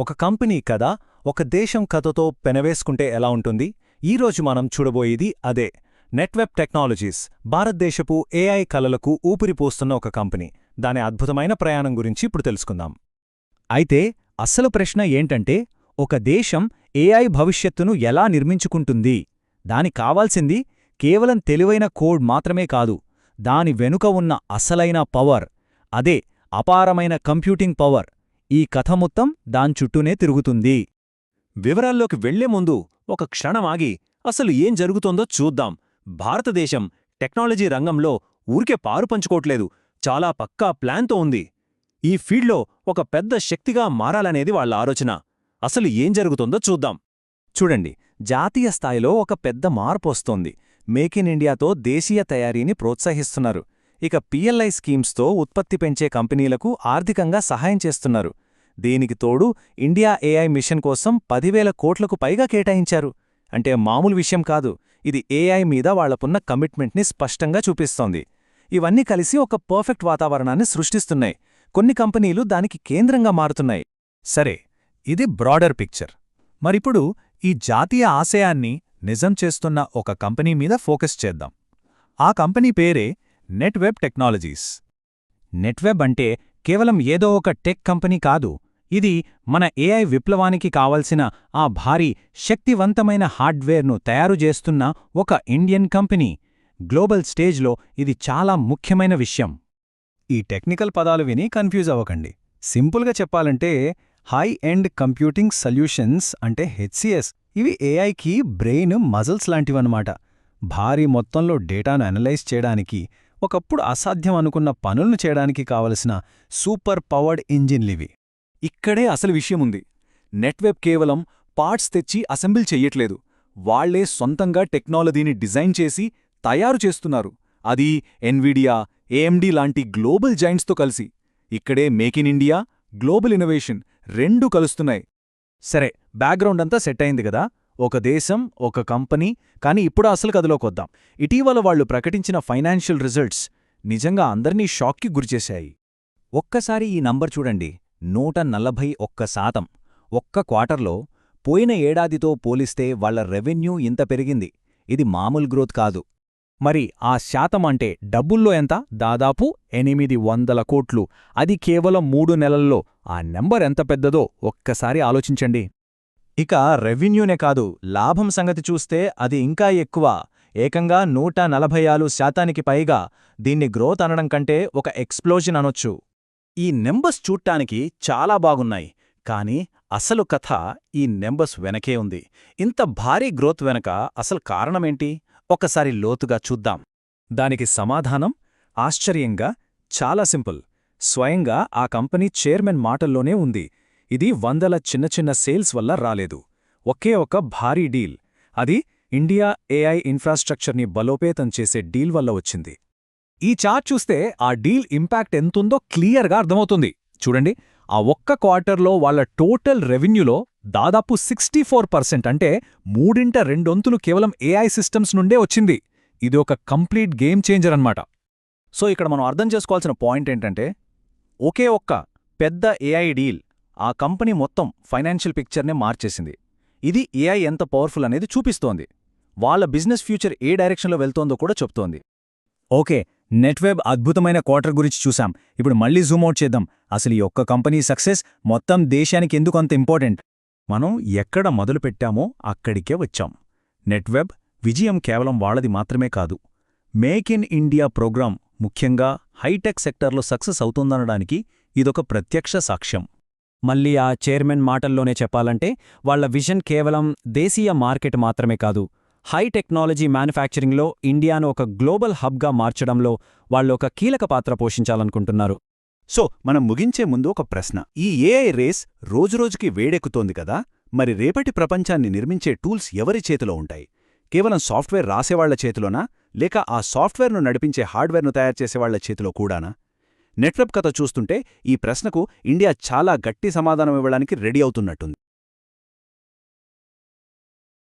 ఒక కంపెనీ కథ ఒక దేశం కథతో పెనవేసుకుంటే ఎలా ఉంటుంది? ఈరోజు మనం చూడబోయేది అదే. నెట్వెబ్ టెక్నాలజీస్ భారతదేశపు ఏఐ కళలకు ఊపిరిపోస్తున్న ఒక కంపెనీ. దాని అద్భుతమైన ప్రయాణం గురించి ఇప్పుడు తెలుసుకుందాం. అయితే అస్సలు ప్రశ్న ఏంటంటే ఒక దేశం ఏఐ భవిష్యత్తును ఎలా నిర్మించుకుంటుంది? దాని కావాల్సింది కేవలం తెలివైన కోడ్ మాత్రమే కాదు దాని వెనుక ఉన్న అసలైన పవర్. అదే అపారమైన కంప్యూటింగ్ పవర్. ఈ కథ మొత్తం దాని చుట్టూనే తిరుగుతుంది. వివరాల్లోకి వెళ్ళే ముందు ఒక క్షణం ఆగి అసలు ఏం జరుగుతోందో చూద్దాం. భారతదేశం టెక్నాలజీ రంగంలో ఊరికే పారు పంచుకోవట్లేదు. చాలా పక్కా ప్లాన్తో ఉంది. ఈ ఫీల్డ్లో ఒక పెద్ద శక్తిగా మారాలనేది వాళ్ళ ఆలోచన. అసలు ఏం జరుగుతోందో చూద్దాం. చూడండి జాతీయ స్థాయిలో ఒక పెద్ద మార్పు వస్తోంది. మేక్ ఇన్ ఇండియాతో దేశీయ తయారీని ప్రోత్సహిస్తున్నారు. ఇక పిఎల్ఐ స్కీమ్స్తో ఉత్పత్తి పెంచే కంపెనీలకు ఆర్థికంగా సహాయం చేస్తున్నారు. దీనికి తోడు ఇండియా ఏఐ మిషన్ కోసం పదివేల కోట్లకు పైగా కేటాయించారు. అంటే మామూలు విషయం కాదు ఇది ఏఐ మీద వాళ్ళకున్న కమిట్మెంట్ని స్పష్టంగా చూపిస్తోంది. ఇవన్నీ కలిసి ఒక పర్ఫెక్ట్ వాతావరణాన్ని సృష్టిస్తున్నాయి. కొన్ని కంపెనీలు దానికి కేంద్రంగా మారుతున్నాయి. సరే ఇది బ్రాడర్ పిక్చర్. మరిప్పుడు ఈ జాతీయ ఆశయాన్ని నిజం చేస్తున్న ఒక కంపెనీ మీద ఫోకస్ చేద్దాం. ఆ కంపెనీ పేరే నెట్వెబ్ టెక్నాలజీస్. నెట్వెబ్ అంటే కేవలం ఏదో ఒక టెక్ కంపెనీ కాదు. ఇది మన ఏఐ విప్లవానికి కావలసిన ఆ భారీ శక్తివంతమైన హార్డ్వేర్ను తయారు చేస్తున్న ఒక ఇండియన్ కంపెనీ. గ్లోబల్ స్టేజ్లో ఇది చాలా ముఖ్యమైన విషయం. ఈ టెక్నికల్ పదాలు విని కన్ఫ్యూజ్ అవ్వకండి. సింపుల్గా చెప్పాలంటే హై ఎండ్ కంప్యూటింగ్ సొల్యూషన్స్ అంటే హెచ్సిఎస్ ఇవి ఏఐకి బ్రెయిన్ మజిల్స్ లాంటివన్నమాట. భారీ మొత్తంలో డేటాను అనలైజ్ చేయడానికి ఒకప్పుడు అసాధ్యం అనుకున్న పనులను చేయడానికి కావలసిన సూపర్ పవర్డ్ ఇంజిన్లివి ఇక్కడే అసలు విషయముంది. నెట్వెబ్ కేవలం పార్ట్స్ తెచ్చి అసెంబుల్ చెయ్యట్లేదు. వాళ్ళే సొంతంగా టెక్నాలజీని డిజైన్ చేసి తయారు చేస్తున్నారు. అది ఎన్విడియా ఏఎండి లాంటి గ్లోబల్ జైంట్స్తో కలిసి. ఇక్కడే make in India global innovation రెండూ కలుస్తున్నాయి. సరే బ్యాక్గ్రౌండ్ అంతా సెట్ అయింది కదా? ఒక దేశం ఒక కంపెనీ కానీ ఇప్పుడు అసలు కథలోకొద్దాం ఇటీవల వాళ్ళు ప్రకటించిన ఫైనాన్షియల్ రిజల్ట్స్ నిజంగా అందర్నీ షాక్కి గురిచేశాయి. ఒక్కసారి ఈ నంబర్ చూడండి. నూట నలభై ఒక్క శాతం. ఒక్క క్వార్టర్లో పోయిన ఏడాదితో పోలిస్తే వాళ్ళ రెవెన్యూ ఇంత పెరిగింది. ఇది మామూలు గ్రోత్ కాదు. మరి ఆ శాతం అంటే డబ్బుల్లో ఎంత? దాదాపు ఎనిమిది వందల కోట్లు. అది కేవలం మూడు నెలల్లో. ఆ నెంబర్ ఎంత పెద్దదో ఒక్కసారి ఆలోచించండి. ఇక రెవెన్యూనే కాదు లాభం సంగతి చూస్తే అది ఇంకా ఎక్కువ. ఏకంగా నూట నలభై ఆరు శాతానికి పైగా దీన్ని గ్రోత్ అనడం కంటే ఒక ఎక్స్ప్లోజన్ అనొచ్చు. ఈ నెంబర్స్ చూట్టానికి చాలా బాగున్నాయి కానీ అసలు కథ ఈ నెంబర్స్ వెనకే ఉంది. ఇంత భారీ గ్రోత్ వెనక అసలు కారణమేంటి? ఒకసారి లోతుగా చూద్దాం. దానికి సమాధానం? ఆశ్చర్యంగా? చాలా సింపుల్. స్వయంగా ఆ కంపెనీ చైర్మన్ మాటల్లోనే ఉంది. ఇది వందల చిన్న చిన్న సేల్స్ వల్ల రాలేదు. ఒకే ఒక భారీ డీల్. అది ఇండియా ఏఐ ఇన్ఫ్రాస్ట్రక్చర్ని బలోపేతం చేసే డీల్ వల్ల వచ్చింది. ఈ చార్ట్ చూస్తే ఆ డీల్ ఇంపాక్ట్ ఎంతుందో క్లియర్గా అర్థమవుతుంది. చూడండి ఆ ఒక్క క్వార్టర్లో వాళ్ళ టోటల్ రెవెన్యూలో దాదాపు సిక్స్టీ ఫోర్ పర్సెంట్ అంటే మూడింట రెండొంతులు కేవలం ఏఐ సిస్టమ్స్ నుండే వచ్చింది. ఇది ఒక కంప్లీట్ గేమ్ చేంజర్ అన్నమాట. సో ఇక్కడ మనం అర్థం చేసుకోవాల్సిన పాయింట్ ఏంటంటే ఒకే ఒక్క పెద్ద ఏఐ డీల్ ఆ కంపెనీ మొత్తం ఫైనాన్షియల్ పిక్చర్నే మార్చేసింది. ఇది ఏఐ ఎంత పవర్ఫుల్ అనేది చూపిస్తోంది. వాళ్ళ బిజినెస్ ఫ్యూచర్ ఏ డైరెక్షన్లో వెళ్తోందో కూడా చెప్తోంది. ఓకే నెట్వెబ్ అద్భుతమైన క్వార్టర్ గురించి చూశాం. ఇప్పుడు మళ్ళీ జూమ్అవుట్ చేద్దాం. అసలు ఈ ఒక్క కంపెనీ సక్సెస్ మొత్తం దేశానికి ఎందుకు అంత ఇంపార్టెంట్? మనం ఎక్కడ మొదలుపెట్టామో అక్కడికే వచ్చాం. నెట్వెబ్ విజయం కేవలం వాళ్ళది మాత్రమే కాదు. మేక్ ఇన్ ఇండియా ప్రోగ్రాం ముఖ్యంగా హైటెక్ సెక్టర్లో సక్సెస్ అవుతుందనడానికి ఇదొక ప్రత్యక్ష సాక్ష్యం. మళ్ళీ ఆ చైర్మన్ మాటల్లోనే చెప్పాలంటే వాళ్ళ విజన్ కేవలం దేశీయ మార్కెట్ మాత్రమే కాదు. హై టెక్నాలజీ మ్యానుఫ్యాక్చరింగ్లో ఇండియాను ఒక గ్లోబల్ హబ్గా మార్చడంలో వాళ్ళు ఒక కీలక పాత్ర పోషించాలనుకుంటున్నారు. సో మనం ముగించే ముందు ఒక ప్రశ్న. ఈ ఏఐ రేస్ రోజురోజుకి వేడెక్కుతోంది కదా? మరి రేపటి ప్రపంచాన్ని నిర్మించే టూల్స్ ఎవరి చేతిలో ఉంటాయి? కేవలం సాఫ్ట్వేర్ రాసేవాళ్ళ చేతిలోనా? లేక ఆ సాఫ్ట్వేర్ను నడిపించే హార్డ్వేర్ను తయారు చేసేవాళ్ళ చేతిలో కూడానా? నెట్వర్క్ కథ చూస్తుంటే ఈ ప్రశ్నకు ఇండియా చాలా గట్టి సమాధానం ఇవ్వడానికి రెడీ అవుతున్నట్టుంది.